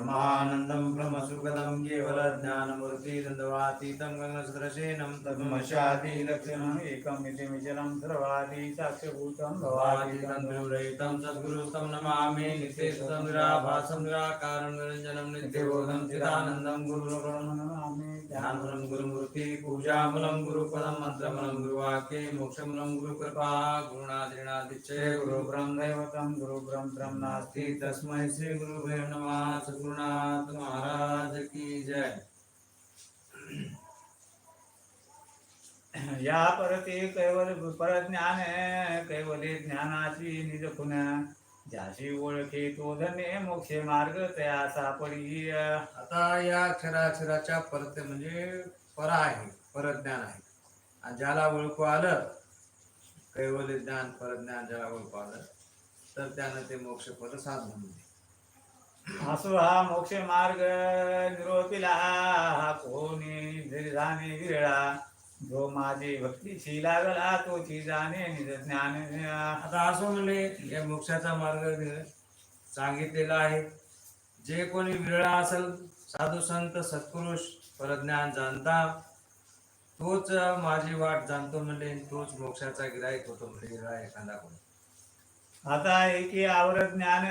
బ్రహ్మానందం బ్రహ్మసుఖదం కేవల జ్ఞానమూర్తి దందవాతీతం గంగసుదశేనం తమశాదీలక్షణం ఏకం ఇది విచలం సర్వాది సాక్ష్యభూతం భవాది నమామి నిత్యేశం నిరాకారం నిరంజనం నిత్యబోధం చిదానందం గురుణం నమామి ధ్యానములం గురుమూర్తి పూజాములం గురుపదం మంత్రములం గురువాక్యే మోక్షములం గురుకృపా గురు బ్రహ్మ గురు బ్రహ్మ బ్రహ్మ నాస్తి తస్మై శ్రీ सद्गुरुनाथ महाराज की जय। या परते कैवल परज्ञान कैवले ज्ञानाची निज खुन। ज्याशी ओळखे तो धने मोक्षे मार्ग तया सापडी आता या अक्षराक्षराच्या परते म्हणजे पर आहे परज्ञान आहे. आणि ज्याला ओळखू आलं कैवल्य ज्ञान परज्ञान ज्याला ओळखू आलं तर त्यानं ते मोक्ष पद साधन म्हणजे असो हा मोक्ष मार्ग निरोपिला कोणी जरी जाणे विरळा. जो माझी भक्तीशी लागला तोची जाणे निज ज्ञान आता असो म्हणले या मोक्षाचा मार्ग सांगितलेला आहे. जे कोणी विरळा असेल साधू संत सत्पुरुष परज्ञान जाणता तोच माझी वाट जाणतो म्हणले तोच मोक्षाचा गिराईक होतो म्हणजे विरळा एखादा कोणी. आता एकी आवरत ज्ञान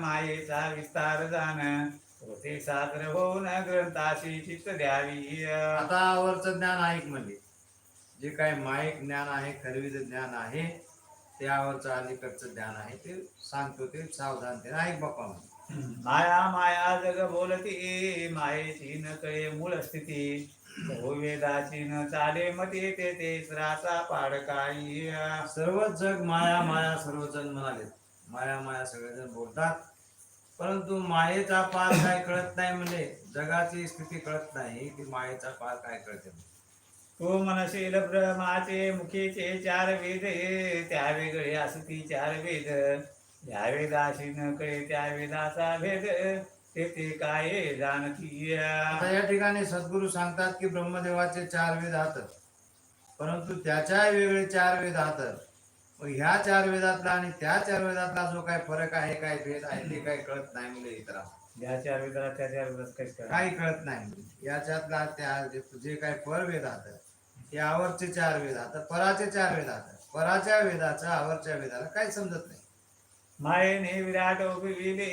मायेचा विस्तार जाण होते सादर होऊन ग्रंथाशी चित्त द्यावी. आता आवरचं ज्ञान ऐक म्हणजे. जे काय मायिक ज्ञान आहे खरवीचं ज्ञान आहे त्यावरचं अलीकडचं ज्ञान आहे ते सांगतो ते सावधानतेने ऐक बाप्पा म्हणजे माया माया जग बोलती मायेची न कळे मूळ स्थिती. वेदाची न चाले मते ते तेसराचा पाड काही. सर्वच जग माया माया सर्वजण म्हणाले. माया माया सगळेजण बोलतात. परंतु मायेचा पार काय कळत नाही म्हणजे जगाची स्थिती कळत नाही की मायेचा पार काय कळते. तो मनशील ब्रह्माचे मुखीचे चार वेद. त्या वेगळे असती चार वेद. या वेदाशी न कळे त्या वेदाचा भेद ते ते काय जाणती आता या ठिकाणी सद्गुरू सांगतात की ब्रह्मदेवाचे चार वेद हात परंतु त्याच्या वेगळे चार वेद हात मग ह्या चार वेदातला आणि त्या चार वेदातला जो काय फरक आहे काय भेद आहे ते काही कळत नाही म्हणजे इतरा या चार वेदाला त्या चार वेदात काहीच कळत काही कळत नाही. याच्यातला त्या जे- काय पर वेद हात ते आवरचे चार वेद हात पराचे चार वेद हात पराच्या वेदाचा आवरच्या वेदाला काही समजत नाही. मायेने विराट उभविले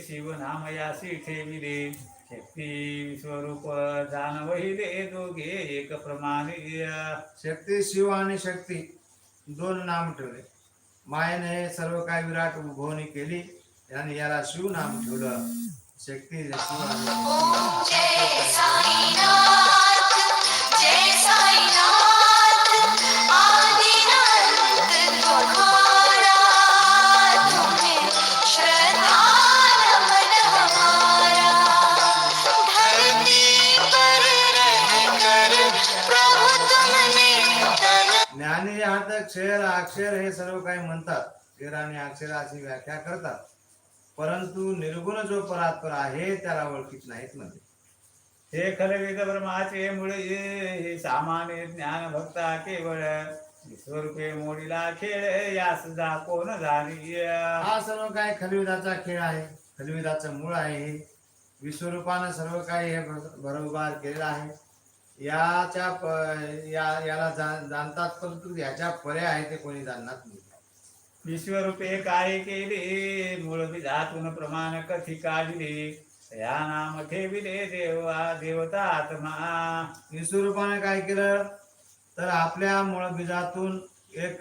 शिवनामयासी ठेविले शक्ती विश्वरूप जाणवहिले दोघे एक प्रमाणे. शक्ती शिव आणि शक्ती दोन नाम ठेवले. मायेने हे सर्व काय विराट उभवणी केली आणि याला शिव नाम ठेवलं. शक्ती शिव अक्षर अक्षर हे सर्व काही म्हणतात. क्षर आणि अक्षराची व्याख्या करतात. परंतु निर्गुण जो परात्पर आहे त्याला ओळखीत नाहीत म्हणजे हे खलवेद ब्रह्माचे मुळे हे सामान्य ज्ञान भक्ता केवळ स्वरूपे मोडीला खेळ यास जा कोण झाली हा सर्व काय खलविदाचा खेळ आहे. खलविदाचं मूळ आहे हे. विश्वरूपानं सर्व काही हे भ- भरभराट केलेलं आहे. याच्या प- या याला जा- जाणतात परंतु याच्या परे आहे ते कोणी जाणणार नाही. विश्वरूपे काय केले मूळ विधातून प्रमाण कथी काढले या नाम ठेविले देवा देवता आत्मा. विश्वरूपाने काय केलं? तर आपल्या मूळ बीजातून एक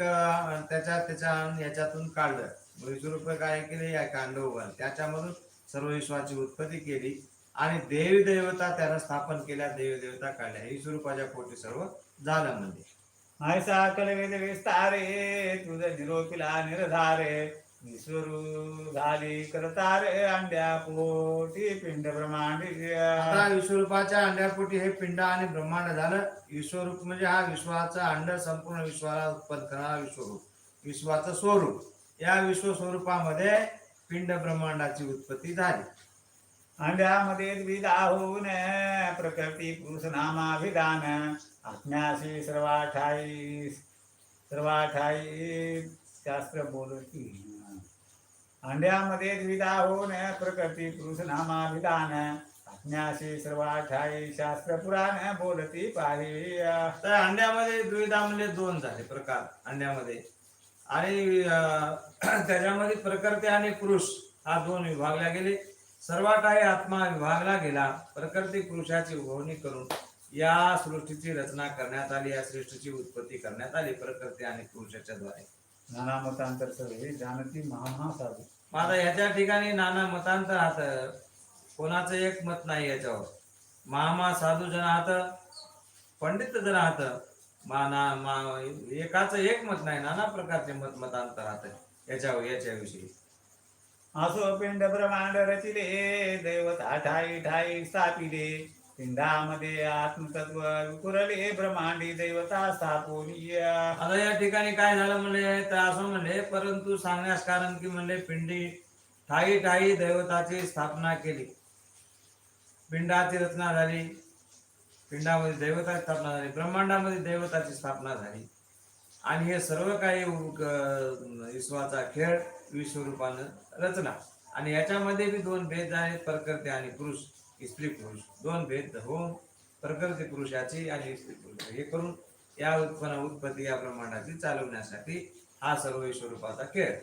त्याच्या त्याच्या याच्यातून काढलं. विश्वरूप काय केले? या कांडववर त्याच्यामधून सर्व विश्वाची उत्पत्ती केली. आणि देवी देवता त्यानं स्थापन केल्या देवी देवता काढल्या. विश्वरूपाच्या पोटी सर्व झालं म्हणजे. ऐसा कलवेद विस्तारे तुझ निरोपिला निर्धारे. विश्वरू झाली करतारे अंड्या पोटी पिंड ब्रह्मांड आता विश्वरूपाच्या अंड्यापोटी हे पिंड आणि ब्रह्मांड झालं. विश्वरूप म्हणजे हा विश्वाचा अंड संपूर्ण विश्वाला उत्पन्न करणारा विश्वरूप. विश्वाचं स्वरूप. या विश्व स्वरूपामध्ये पिंड ब्रह्मांडाची उत्पत्ती झाली. अंड्यामध्ये द्विधा प्रकृती पुरुष नामाभिधान. आज्ञाशी सर्वाठाई सर्वाठाई शास्त्र बोलती अंड्यामध्ये द्विधा होऊन प्रकृती पुरुष नामाभिधान. आज्ञाशी सर्वाठाई शास्त्र पुराण बोलती पाहि. तर अंड्यामध्ये द्विधा म्हणजे दोन झाले प्रकार अंड्यामध्ये. आणि त्याच्यामध्ये प्रकृती आणि पुरुष हा दोन विभागला गेले. सर्वात आहे आत्मा विभागला गेला प्रकृती पुरुषाची उभवणी करून या सृष्टीची रचना करण्यात आली या सृष्टीची उत्पत्ती करण्यात आली प्रकृती आणि पुरुषाच्या द्वारे. नाना मतांतर सर्वे जानती महामहा साधू आता याच्या ठिकाणी नाना मतांतर राहत कोणाचं एक मत नाही याच्यावर. महामा साधू जण आहात पंडित जण आहात माना मा एकाचं एक मत नाही नाना प्रकारचे मत मतांतर राहत याच्यावर याच्याविषयी. असो पिंड ब्रह्मांड रचिले दैवत ठाई ठाई स्थापिले पिंडामध्ये आत्मतत्व विकुरले ब्रह्मांडी दैवता स्थापोनीय. आता या ठिकाणी काय झालं म्हणले तर असं म्हणले परंतु सांगण्यास कारण की म्हणले पिंडी ठाई ठाई दैवताची स्थापना केली. पिंडाची रचना झाली पिंडामध्ये दैवताची स्थापना झाली ब्रह्मांडामध्ये दैवताची स्थापना झाली. आणि हे सर्व काही विश्वाचा खेळ विश्वरूपानं रचला. आणि याच्यामध्ये बी दोन भेद आहेत प्रकृती आणि पुरुष स्त्री पुरुष. दोन भेद होऊन प्रकृती पुरुषाची आणि स्त्री पुरुष. हे करून या उत्पन्न उत्पत्ती या प्रमाणाची चालवण्यासाठी हा सर्व विश्वरूपाचा खेळ.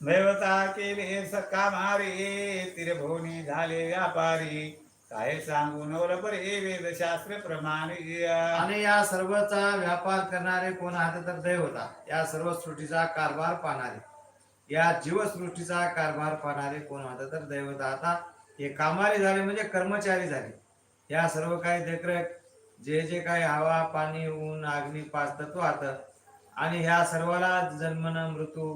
दैवता केले सक्का मारे तिरभोनी झाले व्यापारी. काय सांगू नवल हे वेदशास्त्र प्रमाणे आणि या सर्वचा व्यापार करणारे कोण आहात तर दैवता या सर्व सृष्टीचा कारभार पाहणारे. या जीवसृष्टीचा कारभार पाहणारे कोण आहात तर दैवता आता हे कामारी झाले म्हणजे कर्मचारी झाले. या सर्व काही देखरेख जे जे काही हवा पाणी ऊन अग्नी पाच तत्व आत आणि ह्या सर्वाला जन्मन मृत्यू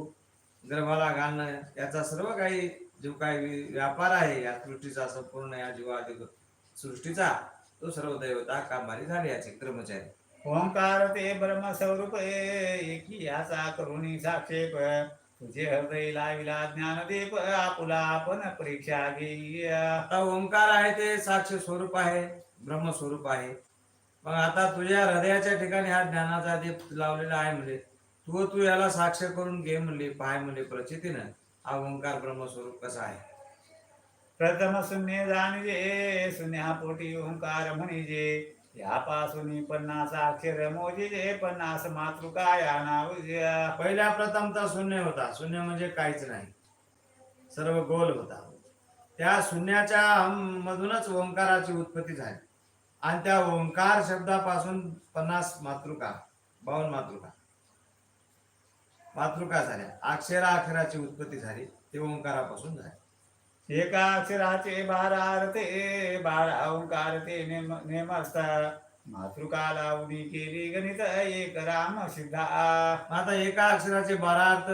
गर्भाला घालणं याचा सर्व काही जो काही व्यापार आहे या सृष्टीचा संपूर्ण या जीवाधिक सृष्टीचा तो सर्व दैवता कामारी झाले याचे कर्मचारी. ओंकार ते ब्रह्मस्वरूप एकी याचा करुणी साक्षेप. तुझे हृदय लाविला ज्ञानदीप आपुला आपण परीक्षा घेई. आता ओंकार आहे ते साक्ष स्वरूप आहे ब्रह्मस्वरूप आहे. मग आता तुझ्या हृदयाच्या ठिकाणी हा ज्ञानाचा दीप लावलेला आहे म्हणजे तू तू याला साक्ष करून घे म्हणले पाय म्हणले प्रचितीनं. हा ओंकार ब्रह्मस्वरूप कसा आहे? प्रथम शून्य जाणजे शून्या पोटी ओंकार म्हणिजे यापासून पन्नास अक्षर मोजिजे पन्नास मातृकाया नाव पहिल्या प्रथमचा शून्य होता. शून्य म्हणजे काहीच नाही. सर्व गोल होता. त्या शून्याच्या मधूनच ओंकाराची उत्पत्ती झाली. आणि त्या ओंकार शब्दापासून पन्नास मातृका बावन्न मातृका. मातृका झाल्या. अक्षरा अक्षराची उत्पत्ती झाली. ते ओंकारापासून झाली. एका अक्षराचे बारा अर्थे बारा ओंकार ते नेम नेमस्ता मातृकाला उडी केली गणित एक राम सिद्धा. आता एका अक्षराचे बारा अर्थ.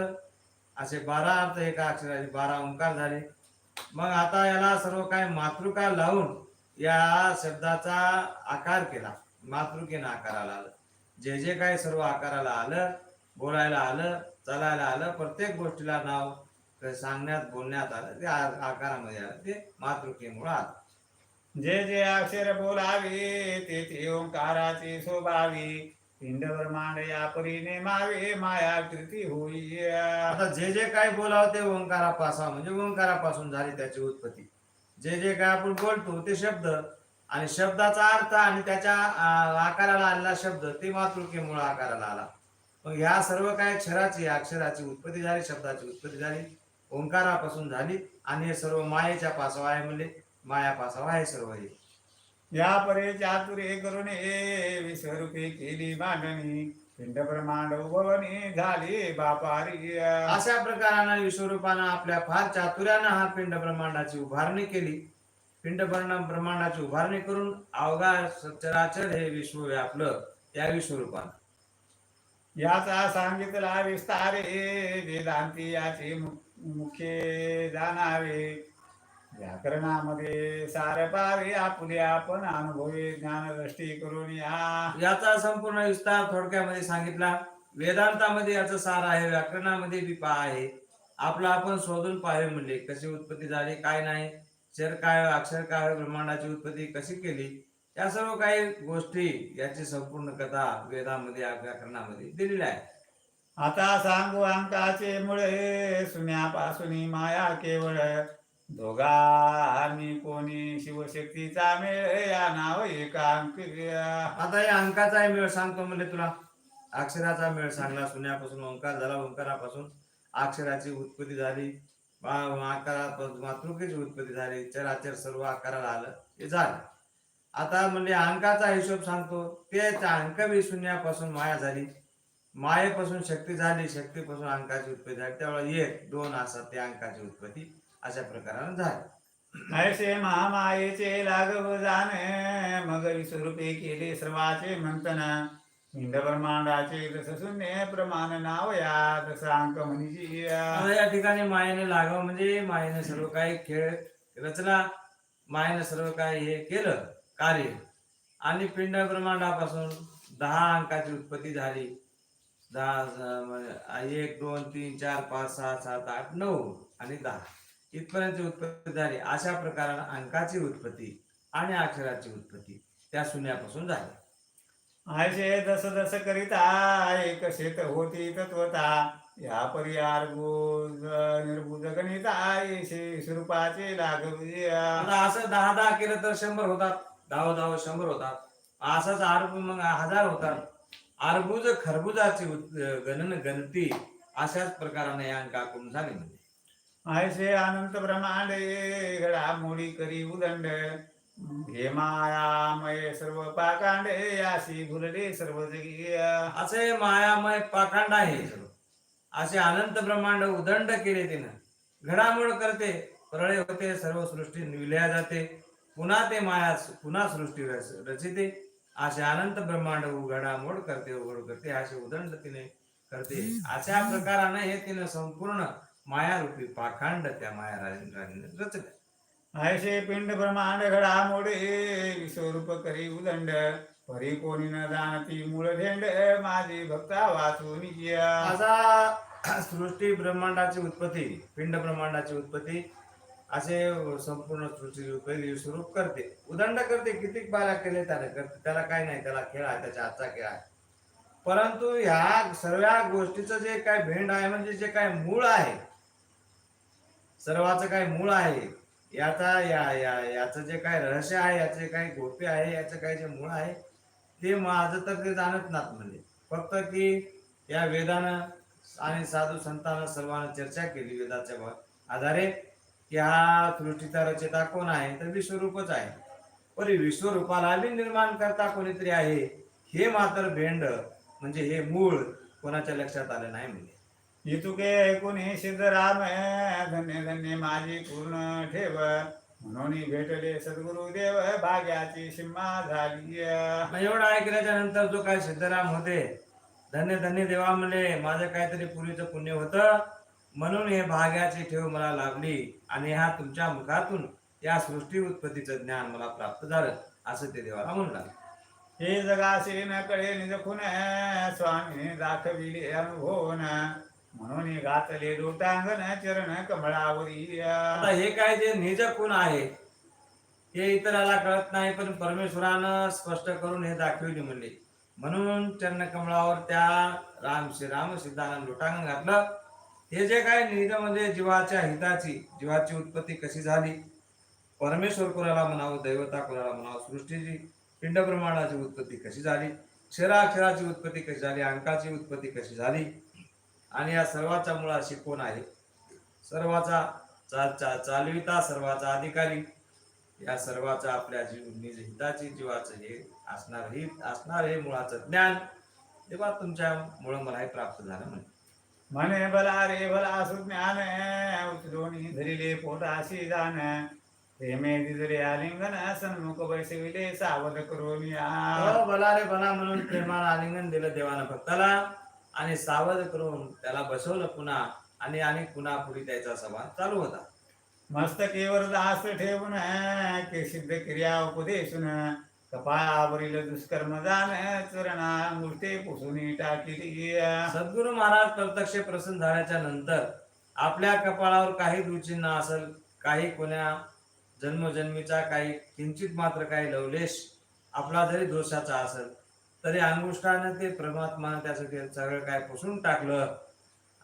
असे बारा अर्थ एका अक्षराचे बारा ओंकार झाले. मग आता याला सर्व काय मातृका लावून या शब्दाचा आकार केला. मातृकेनं आकाराला आलं. जे जे काय सर्व आकाराला आलं बोलायला आलं चालायला आलं प्रत्येक गोष्टीला नाव सांगण्यात बोलण्यात आलं ते आकारामध्ये आलं ते मातृकेमुळं आलं. जे जे अक्षर बोलावे ते ते ओंकाराचे शोभावे पिंड ब्रह्मांड या परी नेमावे माया कृती होई आता जे जे काय बोलावं ते ओंकारापासून म्हणजे ओंकारापासून झाली त्याची उत्पत्ती. जे जे काय आपण बोलतो ते शब्द आणि शब्दाचा अर्थ आणि त्याच्या आकाराला आलेला शब्द ते मातृकेमुळे आकाराला आला. मग ह्या सर्व काय अक्षराची अक्षराची उत्पत्ती झाली शब्दाची उत्पत्ती झाली. ओंकारापासून झाली आणि हे सर्व मायेच्या पासवा आहे म्हणजे माया पासवा आहे सर्व हे. या परे चातुरे करून ए विश्वरूपी केली मांडणी पिंड ब्रह्मांड उभवणी झाली बापारी. अशा प्रकारानं विश्वरूपानं आपल्या फार चातुर्यानं हा पिंड ब्रह्मांडाची उभारणी केली. पिंड ब्रह्मांडाची उभारणी करून अवघा चराचर हे विश्व व्यापलं त्या विश्वरूपानं. याचा सांगितला विस्तारे वेदांती याचे मुख्य जाणावे. व्याकरणामध्ये सार पावे आपुले आपण अनुभवे ज्ञानदृष्टी करून या. याचा संपूर्ण विस्तार थोडक्यामध्ये सांगितला. वेदांतामध्ये याचं सार आहे व्याकरणामध्ये बी आहे. आपला आपण शोधून पाहावे म्हणले कशी उत्पत्ती झाली काय नाही शर काय अक्षर काय ब्रह्मांडाची उत्पत्ती कशी केली? या सर्व काही गोष्टी याची संपूर्ण कथा वेदामध्ये व्याकरणामध्ये दिलेल्या आहे आता सांगू अंकाचे मुळे सुन्यापासून माया केवळ. दोघांनी कोणी शिवशक्तीचा मेळ या नाव एकांक. आता या अंकाचा मेळ सांगतो म्हणजे तुला. अक्षराचा मेळ सांगला शून्यापासून ओंकार झाला ओंकारापासून अक्षराची उत्पत्ती झाली. आकारापासून मातृकेची उत्पत्ती झाली. चराचर सर्व आकाराला आलं हे झालं. आता म्हणजे अंकाचा हिशोब सांगतो. तेच अंक बी शून्यापासून माया झाली. मायेपासून शक्ती झाली शक्तीपासून अंकाची उत्पत्ती झाली. त्यामुळे एक दोन असं ते अंकाची उत्पत्ती अशा प्रकारानं झाली. ऐसे महामायेचे लागव जाणे मग स्वरूपे केले सर्वाचे मंथन. पिंड ब्रह्मांडाचे जस शून्य प्रमाण नाव या तस अंक म्हणजे या. ठिकाणी मायेने लागावं म्हणजे मायेने सर्व काही खेळ रचना मायेने सर्व काही हे केलं. कार्य. आणि पिंड ब्रह्मांडापासून दहा अंकाची उत्पत्ती झाली. दहा म्हणजे एक दोन तीन चार पाच सहा सात आठ नऊ आणि दहा. इथपर्यंत उत्पत्ती झाली. अशा प्रकारानं अंकाची उत्पत्ती आणि अक्षराची उत्पत्ती त्या शून्यापासून झाली. ऐसे दस दस करिता एक शेत होती तत्वता या पर्यार्बुज निर्बुज गणिता स्वरूपाचे लागविया आता असं दहा दहा केलं तर शंभर होतात. दहा दहा शंभर होतात असंच अर्बुज मग हजार होतात अर्बुज खरबुजाची गणन गणती अशाच प्रकाराने या अंकाकडून झाली म्हणजे. ऐसे अनंत ब्रह्मांडे घडामोडी करी उदंड. हे मायामय सर्व पाकांडे याशी भुलले सर्व जगी असे मायामय पाखंड आहे हे सर्व. असे अनंत ब्रह्मांड उदंड केले तिनं. घडामोड करते प्रळय होते सर्व सृष्टी विलया जाते. पुन्हा ते माया पुन्हा सृष्टी रच- रचिते. असे अनंत ब्रह्मांड घडामोड करते उघड करते असे उदंड तिने करते. अशा प्रकाराने हे तिनं संपूर्ण मायारूपी पाखांड त्या माया राणीने रचले ऐसे पिंड ब्रह्मांड घडामोडे विश्वरूप करी उदंड. परी कोणी न जाणती मूळ धेंड माझी भक्ता वाचून असा सृष्टी ब्रह्मांडाची उत्पत्ती पिंड ब्रह्मांडाची उत्पत्ती असे संपूर्ण सृष्टी उत्पत्ती स्वरूप करते. उदंड करते किती बाला केले त्याने करते त्याला काय नाही त्याला खेळ आहे त्याच्या आजचा खेळ आहे. परंतु ह्या सर्व गोष्टीचं जे काय भेंड आहे म्हणजे जे काय मूळ आहे सर्वाचं काय मूळ आहे याचा या या याचं जे काय रहस्य आहे याचे काही गोपी आहे याचं काय जे मूळ आहे ते माझं तर ते जाणत नात म्हणजे फक्त की या वेदानं आणि साधू संतांना सर्वांना चर्चा केली वेदाच्या आधारे की हा सृष्टीचा रचयिता कोण आहे? तर विश्वरूपच आहे. पण विश्वरूपाला बी निर्माण करता कोणीतरी आहे? हे मात्र भेंड म्हणजे हे मूळ कोणाच्या लक्षात आलं नाही म्हणजे इतुके ऐकून सिद्धराम धन्य धन्य माझी पूर्ण ठेव. म्हणून भेटले सद्गुरुदेव भाग्याची सीमा झाली. एवढं ऐकल्याच्या नंतर जो काय सिद्धराम होते धन्य धन्य देवा म्हणले माझं काहीतरी पूर्वीचं पुण्य होतं. म्हणून हे भाग्याची ठेव मला लाभली आणि ह्या तुमच्या मुखातून या सृष्टी उत्पत्तीचं ज्ञान मला प्राप्त झालं असं ते देवाला म्हणला हे जगाशी न कळे निजखून स्वामी दाखविले अनुभवून म्हणून घातले लोटांगण चरण कमळावरी आता हे काय जे निज कोण आहे हे इतराला कळत नाही पण परमेश्वरानं स्पष्ट करून हे दाखवले म्हणले. म्हणून चरणकमळावर त्या राम श्रीराम सिद्धानं लोटांगण घातलं हे जे काय निहित म्हणजे जीवाच्या हिताची जीवाची उत्पत्ती कशी झाली? परमेश्वर कोणाला म्हणावं दैवता कोणाला म्हणावं सृष्टीची पिंड उत्पत्ती कशी झाली? क्षराक्षराची उत्पत्ती कशी झाली? अंकाची उत्पत्ती कशी झाली? आणि या सर्वाचा मुळाशी कोण आहे? सर्वाचा चा, चा, चालविता सर्वाचा अधिकारी. या सर्वाचा आपल्या जीव निज हिताची जीवाचं हे असणार हित असणार हे मुळाचं ज्ञान. तेव्हा तुमच्या मुळे मला हे प्राप्त झालं म्हणजे म्हणे भला रे भला सुज्ञान उचलून धरिले पोटाशी जाण प्रेमे दिजरे आलिंगन सन्मुख बैसविले सावध करून या हो, भला रे भला म्हणून प्रेमानं आलिंगन दिलं देवानं भक्ताला आणि सावध करून त्याला बसवलं पुन्हा आणि आणि पुन्हा पुढे त्याचा संवाद चालू होता. मस्तकेवर दास ठेवून के सिद्ध क्रिया उपदेशून कपाळावरील दुष्कर्म जाण चरणा मूर्ते पुसून टाकिली सद्गुरु महाराज प्रत्यक्ष प्रसन्न झाल्याच्यानंतर आपल्या कपाळावर काही रुचिन्ह असेल काही कोण्या जन्मजन्मीचा काही किंचित मात्र काही लवलेश आपला जरी दोषाचा असेल तरी अंगुष्ठाने ते परमात्मा त्याचं ते सगळं काय पुसून टाकलं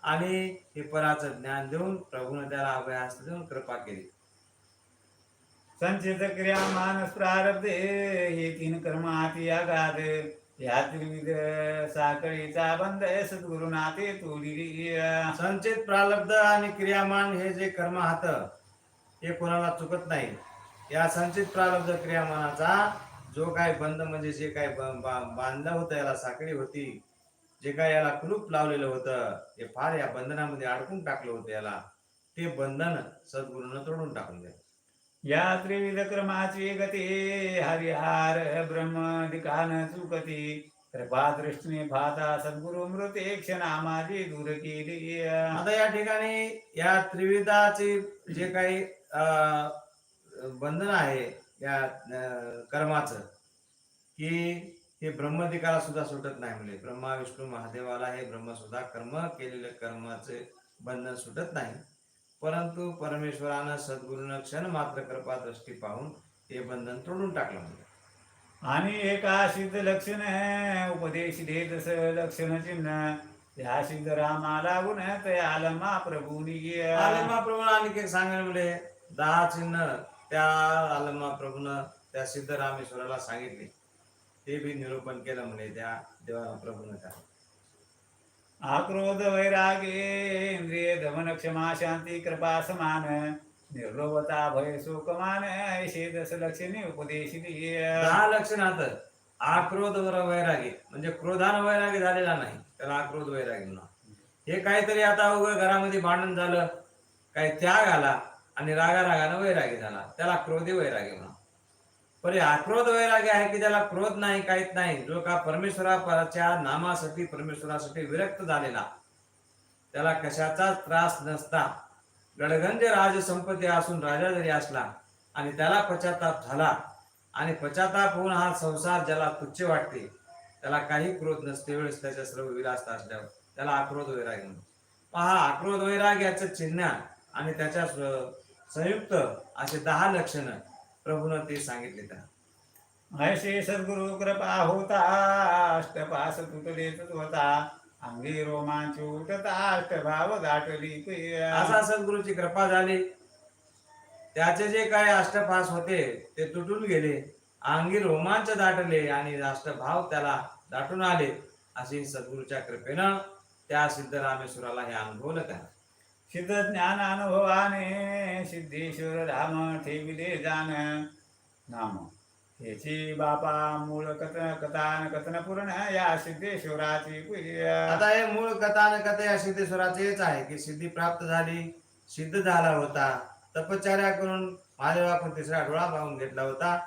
आणि हे पराचं ज्ञान देऊन प्रभूने त्याला अभयास्त देऊन कृपा केली. संचित क्रिया मानस प्रारब्ध हे तीन कर्म हाती आघात. या त्रिविध साखळीचा बंध सद्गुरुनाथे तोडिली संचित प्रारब्ध आणि क्रियामान हे जे कर्म हात हे कोणाला चुकत नाही. या संचित प्रारब्ध क्रियामानाचा जो काय बंद म्हणजे जे काय बा- बांधलं होतं याला साखळी होती जे काय याला कुलूप लावलेलं होतं हे फार या बंधनामध्ये अडकून टाकलं होतं याला. ते बंधन सद्गुरूनं तोडून टाकून द्या या त्रिविध क्रमाची गती हरिहार ब्रह्म दिकान सुकती। कृपा दृष्टीने पाहता सद्गुरु मृते क्षणामाजी दूर केली आता या ठिकाणी या त्रिविधाचे जे काही अं, बंधन आहे या कर्माचं की हे ब्रह्मदिकाला सुद्धा सुटत नाही म्हणजे ब्रह्मा विष्णू महादेवाला हे ब्रह्म सुद्धा कर्म केलेलं कर्माचे बंधन सुटत नाही. परंतु परमेश्वरानं सद्गुरूनं क्षण मात्र कृपा दृष्टी पाहून हे बंधन तोडून टाकलं म्हणजे आणि एका सिद्ध लक्षण उपदेश देत स लक्षण चिन्ह. त्या सिद्ध रामा लागून तयाल महाप्रभूनी आलमा प्रभूनं आणखी एक सांगायला म्हणजे दहा चिन्ह त्या आलमा प्रभूनं त्या सिद्ध रामेश्वराला सांगितले. ते बी निरूपण केलं म्हणे त्या देवा प्रभूनं त्या आक्रोध वैरागे इंद्रिय दमन क्षमा शांती कृपा समान निर्लोभता भय शोकमान ऐशे दस लक्षणे उपदेश दिये. दहा लक्षणात आक्रोध वर वैरागी म्हणजे क्रोधानं वैरागी झालेला नाही त्याला आक्रोध वैरागी म्हणा. हे काहीतरी आता उघड घरामध्ये भांडण झालं काही त्याग आला आणि रागा रागानं वैरागी झाला त्याला क्रोधी वैरागी म्हणा. पण हे आक्रोध आहे की त्याला क्रोध नाही काहीच नाही जो का परमेश्वराच्या नामासाठी परमेश्वरासाठी विरक्त झालेला त्याला कशाचाच त्रास नसता। गडगंज राजसंपत्ती असून राजा जरी असला आणि त्याला पश्चाताप झाला आणि पश्चाताप होऊन हा संसार ज्याला तुच्छ वाटते त्याला काही क्रोध नसते वेळेस त्याच्या सर्व विलासता असल्यावर. त्याला आक्रोध वैराग पहा आक्रोध वैराग याचं चिन्ह आणि त्याच्या संयुक्त असे दहा लक्षण. प्रभूनं ते सांगितले त्याला. ऐशे सद्गुरु कृपा होता अष्टपास तुटले होता अंगी रोमांच उठता अष्टभाव दाटली प्रिय. असा सद्गुरूची कृपा झाली. त्याचे जे काय अष्टपास होते ते तुटून गेले. अंगी रोमांच दाटले आणि अष्टभाव त्याला दाटून आले. अशी सद्गुरूच्या कृपेनं त्या सिद्धरामेश्वराला हे अनुभवलं त्याला सिद्ध ज्ञान अनुभवाने सिद्धेश्वर धाम ठेविले जाण. नाम याची बापा मूळ कथन कथान कथन पूर्ण या सिद्धेश्वराची आता हे मूळ कथान कथा या सिद्धेश्वराचं हेच आहे की सिद्धी प्राप्त झाली सिद्ध झाला होता. तपश्चर्या करून महादेवाकडून तिसरा डोळा पाहून घेतला होता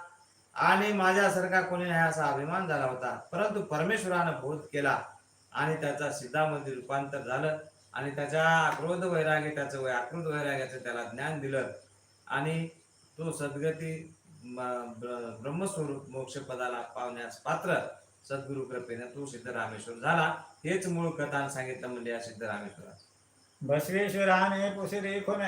आणि माझ्यासारखा कोणी नाही असा अभिमान झाला होता. परंतु परमेश्वरानं बोध केला आणि त्याचा सिद्धामध्ये रूपांतर झालं. आणि त्याच्या क्रोध वैराग्य त्याचं वै आकृत वैराग्याचं त्याला ज्ञान दिलं. आणि तो सद्गती ब्रह्मस्वरूप मोक्षपदाला पावण्यास पात्र सद्गुरु कृपेने तो सिद्धरामेश्वर झाला. हेच मूळ कथा सांगितलं म्हणजे या सिद्धरामेश्वरा बसवेश्वराने पुसरे खुन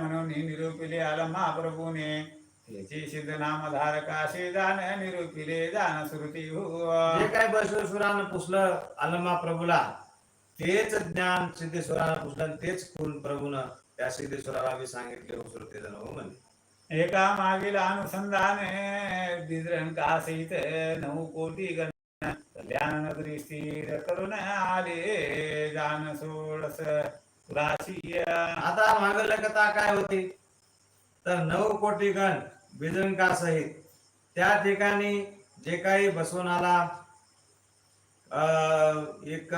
म्हणून निरूपिले आल महाप्रभूने. त्याची सिद्ध नाम धारकाशी जाण निरूपिले जाण श्रुती हो जे काय बसवेश्वरानं पुसलं आलमा प्रभूला तेच ज्ञान सिद्धेश्वरानं पुसलं तेच फुल प्रभूनं त्या सिद्धेश्वराला बी सांगितले जण हो म्हणजे एका मागील अनुसंधान सहित नऊ कोटी गण कल्याण नगरी स्थिर करून आले जाण सोडस राशी आता मागल्या कथा काय होती? तर नऊ कोटी गण बिजंका सहित त्या ठिकाणी जे काही बसवनाला अं, एक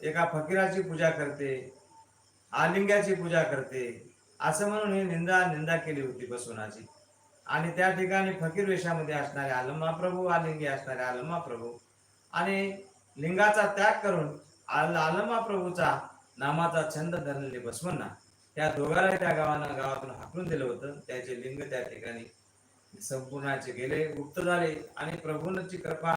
एका फकीराची पूजा करते आलिंग्याची पूजा करते. असं म्हणून ही निंदा निंदा केली होती बसवनाची. आणि त्या ठिकाणी फकीर वेशामध्ये असणारे आलमा प्रभू आलिंगी असणारे आलमा प्रभू आणि लिंगाचा त्याग करून आल आलमा प्रभूचा नामाचा छंद धरलेले बसवन्ना त्या दोघांना त्या गावांना गावातून हाकलून दिलं होतं. त्याचे लिंग त्या ठिकाणी संपूर्णाचे गेले गुप्त झाले आणि प्रभूंची कृपा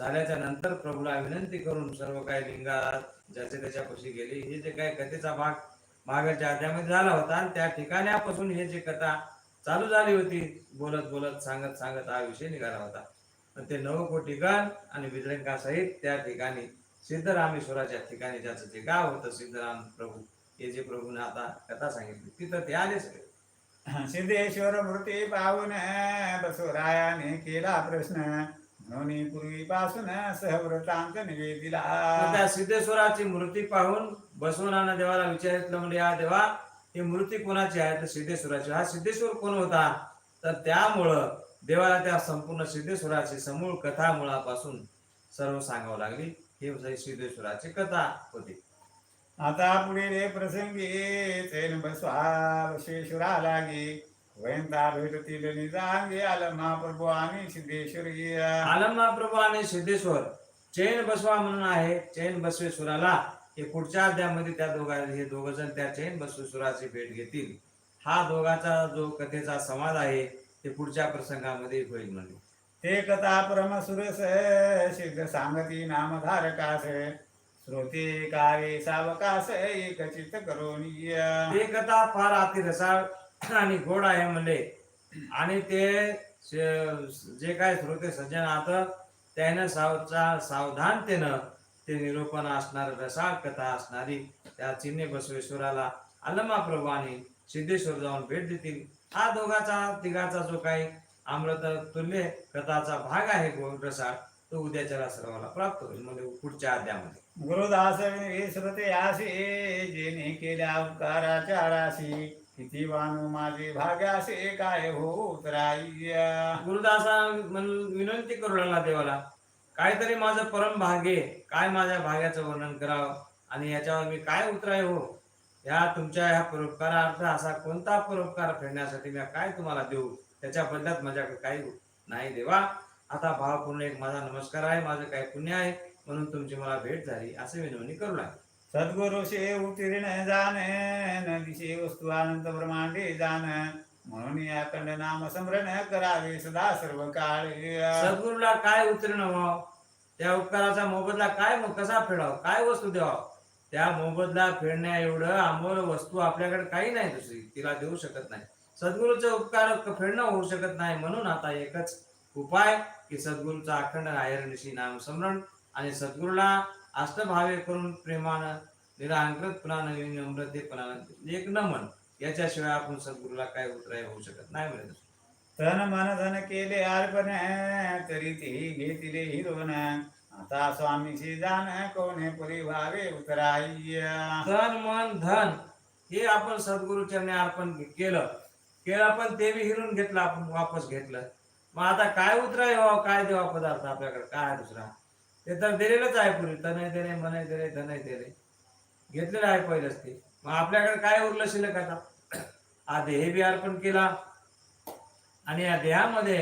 झाल्याच्यानंतर प्रभूला विनंती करून सर्व काही लिंगात ज्याचे त्याच्यापाशी गेले. हे जे काही कथेचा भाग मागच्या अध्यामध्ये झाला होता आणि त्या ठिकाणापासून हे जे कथा चालू झाली होती बोलत बोलत सांगत सांगत हा विषय निघाला होता. ते नऊ कोटी गण आणि विद्रंकासहित त्या ठिकाणी सिद्धरामेश्वराच्या ठिकाणी ज्याचं जे गाव होतं सिद्धराम प्रभू हे जे प्रभूने आता कथा सांगितली तिथं ते आले सगळे. सिद्धेश्वर मृती पाहून बसवरायाने केला प्रश्न. म्हणून पूर्वीपासून सहव्रतांत निवेदिला. त्या सिद्धेश्वराची मूर्ती पाहून बसवनानं देवाला विचारितलं म्हणजे या देवा ही मूर्ती कोणाची आहे? तर सिद्धेश्वराची. हा सिद्धेश्वर कोण होता? तर त्यामुळं देवाला त्या संपूर्ण सिद्धेश्वराची समूळ कथा मुळापासून सर्व सांगावं लागली. ही सिद्धेश्वराची कथा होती. आता पुढे प्रसंगी चैन बसवा विश्वेश्वरा लागे. वयंता भेटतील निजांगे आलं महाप्रभू आणि सिद्धेश्वरी आलम महाप्रभू आणि सिद्धेश्वर. चैन बसवा म्हणून आहे चैन बसवेश्वराला. हे पुढच्या अध्यामध्ये त्या दोघा हे दोघ जण त्या चैन बसवेश्वराची भेट घेतील. हा दोघाचा जो कथेचा संवाद आहे ते पुढच्या प्रसंगामध्ये होईल म्हणजे ते कथा परमसुरस सिद्ध सांगती नामधारकास. श्रोते कावे सावकास एकचित करोनीय ते कथा फार अतिरसाळ आणि गोड आहे म्हणले. आणि ते जे काय श्रोते सज्जन आता त्यानं सावचा सावधानतेनं ते निरूपण असणार रसाळ कथा असणारी त्या चिन्हे बसवेश्वराला अलमा प्रभू आणि सिद्धेश्वर जाऊन भेट देतील. हा दोघाचा तिघाचा जो काही अमृत तुल्य कथाचा भाग आहे रसाळ तो उद्याच्या सर्वाला प्राप्त होईल. म्हणजे पुढच्या अध्यामध्ये गुरुदास श्रोते आसे जेने केल्या उपकाराच्या राशी किती वानू माझे भाग्यासे काय होत राय गुरुदासा म्हणून विनंती करू लागला देवाला काहीतरी माझं परम भाग्य काय माझ्या भाग्याचं वर्णन करावं? आणि याच्यावर मी काय उतराय हो? या तुमच्या ह्या परोपकारार्थ असा कोणता परोपकार फेडण्यासाठी मी काय तुम्हाला देऊ? त्याच्या बदल्यात माझ्याकडे काही नाही देवा. आता भावपूर्ण एक माझा नमस्कार आहे माझं काय पुण्य आहे म्हणून तुमची मला भेट झाली असे विनवणी करू लागली. सद्गुरु शे उत्तीर्ण जाण न वस्तू अनंत ब्रह्मांडे जाण म्हणून या खंड नाम स्मरण करावे सदा सर्व काळ. सद्गुरूला काय उत्तीर्ण व्हाव? त्या उपकाराचा मोबदला काय मग कसा फेडाव? काय वस्तू द्यावं? त्या मोबदला फेडण्या एवढं अमोल वस्तू आपल्याकडे काही नाही दुसरी. तिला देऊ शकत नाही. सद्गुरूचा उपकार फेडणं होऊ शकत नाही म्हणून आता एकच उपाय की सद्गुरूचा अखंड नायरनिशी नाम स्मरण आणि सद्गुरूला अष्टभावे करून प्रेमानं निरांकृतपणानं विनम्रतेपणानं एक नमन. याच्याशिवाय आपण सद्गुरूला काय उतराय होऊ शकत नाही म्हणजे तन मन धन केले अर्पण तरी ते घेतले हिरोन. आता स्वामीशी जाण कोणे पुरी भावे उतराय तन मन धन हे आपण सद्गुरु चरणी अर्पण केलं. केलं पण ते बी हिरून घेतलं आपण वापस घेतलं. मग आता काय उतराय हो काय देवा पदार्थ आपल्याकडे? काय दुसरा? ते तर दिलेलंच आहे पूर्वी. तनय दिले मनय दिले धनय दिले घेतलेलं आहे पहिलंच ते. मग आपल्याकडे काय उरलं शिल्लक आता? हा देह बी अर्पण केला. आणि या देहामध्ये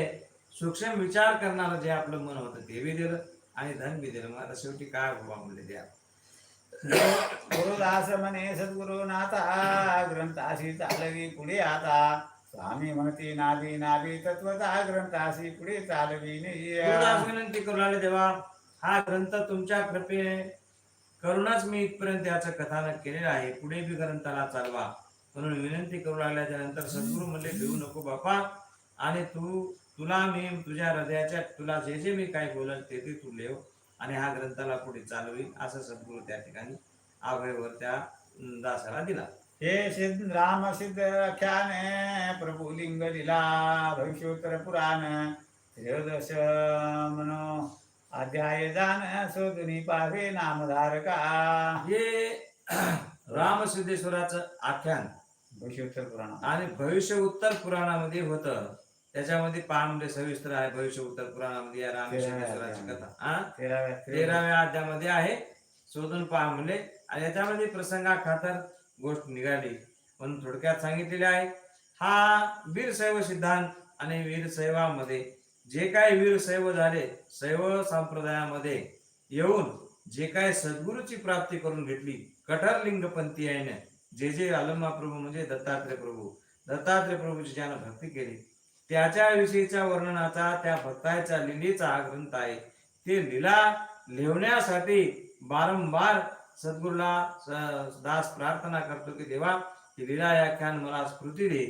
सूक्ष्म विचार करणारं जे आपलं मन होतं ते बी दिलं आणि धन बी दिलं. मग आता शेवटी काय म्हणजे द्या गुरुदास म्हणे सद्गुरु नाथा ग्रंथाशी चालवी पुढे आता. स्वामी म्हणते नाभी नाभी तत्वता ग्रंथाशी पुढे चालवी विनंती करू लागले देवा. हा ग्रंथ तुमच्या कृपेने करूनच मी इथपर्यंत याचं कथानक केलेलं आहे. पुढे बी ग्रंथाला चालवा. म्हणून विनंती करू लागल्याच्या नंतर सद्गुरू म्हणले घेऊ नको बापा आणि तू तुला मी तुझ्या हृदयाच्या तुला जे जे मी काय बोलल ते ते तू लेव आणि हा ग्रंथाला पुढे चालवील असं सद्गुरू त्या ठिकाणी आभयवर त्या दासाला दिला. हे सिद्ध राम सिद्ध ख्यान प्रभू लिंग दिला भविष्योत्तर पुराण त्रयोदश मनो अध्याय जाण शोधुनी पाहे नामधारका. हे रामसिद्धेश्वराचं आख्यान. भविष्योत्तर पुराण. आणि भविष्य उत्तर पुराणामध्ये होतं. त्याच्यामध्ये पहा म्हणजे सविस्तर आहे भविष्य उत्तर पुराणामध्ये या रामेश्वराची कथा. हा तेराव्या तेराव्या अध्यामध्ये आहे. शोधून पहा म्हणले आणि याच्यामध्ये प्रसंगा खातर गोष्ट निघाली. म्हणून थोडक्यात सांगितलेले आहे. हा वीरशैव सिद्धांत आणि वीरशैवामध्ये जे काय वीरशैव झाले शैव संप्रदायामध्ये येऊन जे काय सद्गुरूची प्राप्ती करून घेतली कठर लिंगपंथी आहे जे जे आलम्मा प्रभू म्हणजे दत्तात्रय प्रभू दत्तात्रय प्रभूची ज्यानं भक्ती केली त्याच्याविषयीच्या वर्णनाचा त्या भक्ताच्या लिलीचा हा ग्रंथ आहे. ते लीला लिहिण्यासाठी बारंबार सद्गुरूला दास प्रार्थना करतो की देवा की लीला व्याख्यान मला स्फूर्ती दे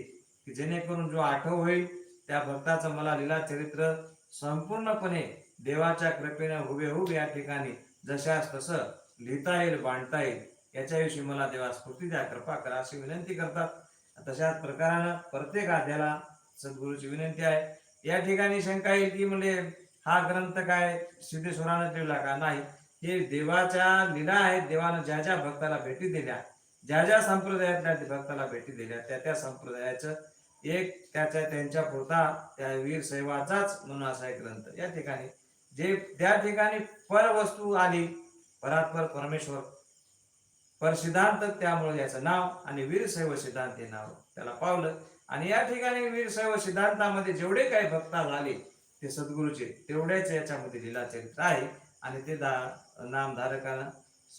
की जेणेकरून जो आठव होईल त्या भक्ताचं मला लीला चरित्र संपूर्णपणे देवाच्या कृपेनं हुबेहूब या ठिकाणी जशास तसं लिहिता येईल बांधता येईल याच्याविषयी मला देवा स्फूर्ती द्या कृपा करा अशी विनंती करतात. तशाच प्रकारानं प्रत्येक अध्याला सद्गुरूची विनंती आहे. या ठिकाणी शंका येईल की म्हणजे हा ग्रंथ काय सिद्धेश्वरानं ठेवला का नाही? हे देवाच्या लीला आहेत. देवानं ज्या ज्या भक्ताला भेटी दिल्या ज्या ज्या संप्रदायातल्या भक्ताला भेटी दिल्या त्या त्या संप्रदायाचं एक त्याच्या त्यांच्या पुरता त्या वीर सैवाचाच म्हणून असा एक ग्रंथ. या ठिकाणी जे त्या ठिकाणी परवस्तू आली परात्पर परमेश्वर पर सिद्धांत त्यामुळे याचं नाव आणि वीरशैव सिद्धांत हे नाव त्याला पावलं. आणि या ठिकाणी वीरशैव सिद्धांतामध्ये जेवढे काही भक्ता झाले ते सद्गुरूचे तेवढ्याच याच्यामध्ये लिला चरित्र आहे. आणि ते दा नामधारकाला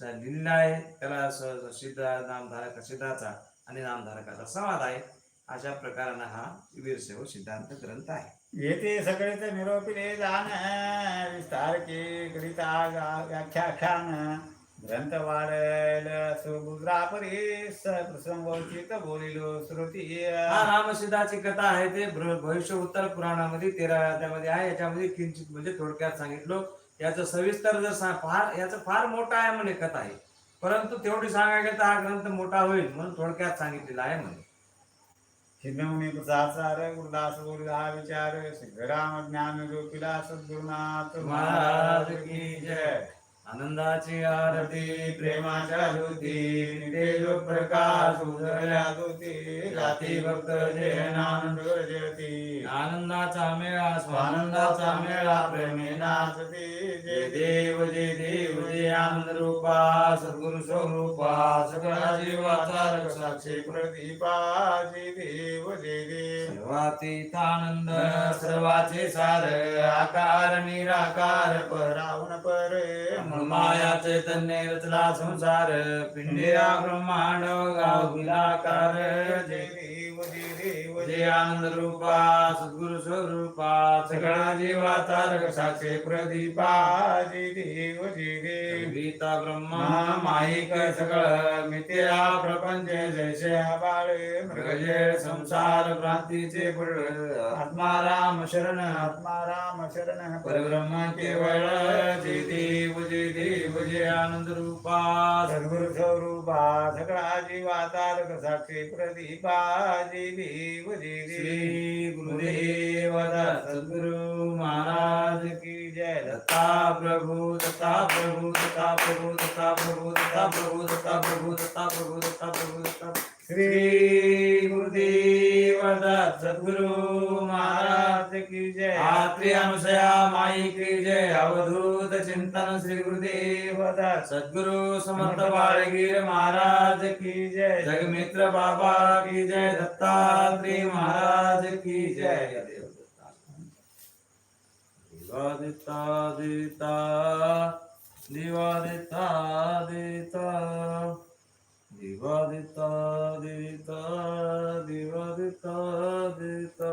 लिहिलं लिहिलेलं आहे. त्याला स- सिद्ध नामधारक सिद्धाचा आणि नामधारकाचा संवाद आहे. अशा प्रकारानं हा वीरशैव सिद्धांत ग्रंथ आहे. येथे सगळेच निरोपिले जाण विस्तार के करिता व्याख्याख्यान. ग्रंथ वाढल सुबुद्रापरी प्रसंगोचित बोलिलो श्रुती. हा रामसिद्धाची कथा आहे ते भविष्य उत्तर पुराणामध्ये तेरा त्यामध्ये आहे. याच्यामध्ये किंचित म्हणजे थोडक्यात सांगितलं. याचं सविस्तर जर फार याचं फार मोठा आहे म्हणे कथा आहे परंतु तेवढी सांगायला तर हा ग्रंथ मोठा होईल म्हणून थोडक्यात सांगितलेला आहे म्हणे. हिरण्यमुनी साचार उल्लास बोलला विचार श्री राम ज्ञान ज्योतिला सद्गुरुनाथ महाराज की जय। आनंदाची आरती प्रेमाच्या ज्योती तेज प्रकाश उजळल्या ज्योती जाती भक्त जय आनंद जयती. आनंदाचा मेळा स्वानंदाचा मेळा प्रेमे नाच जय देव जय देव जय आनंद रूपा सद्गुरु स्वरूपा सगळा जीवाचा रक्षाक्षे प्रदीपाची देव जय देव. सर्वातीत आनंद सर्वाचे सार आकार निराकार परावण रावण पर माया चैतन्य रचला संसार पिंडिया ब्रह्मांड गाव विलाकार जय। आनंद रूपा सद्गुरु स्वरूपा सगळा जीवा तारक साक्षे प्रदीपा. जी देव जी देव. गीता ब्रह्मा माईक सगळ मित्या प्रपंच जैसे बाळे मृगजे संसार भ्रांतीचे पुढ. आत्मा राम शरण आत्मा राम शरण. परब्रह्म केवळ जी देव जी देव जे आनंद रूपा. सद्गुरु स्वरूपा सगळा जीवा तारक साक्षी प्रदीपा. देव जय श्री गुरुदेव सद्गुरु महाराज की जय. दत्ता प्रभु दत्ता प्रभु दत्ता प्रभु दत्ता प्रभु दत्ता प्रभु दत्ता प्रभु दत्ता प्रभु दत्ता प्रभु दत्ता श्री गुरुदेव दत्त सद्गुरु महाराज की जय। आत्री अनुसया माई की जय। अवधूत चिंतन श्री गुरुदेव दत्त सद्गुरु समर्थ बाळगीर महाराज की जय। जगमित्र बाबा की जय। दत्तात्रेय महाराज की जय। देवा देता देता देवा दिता। दिवादिता दिता दिवादिता दिता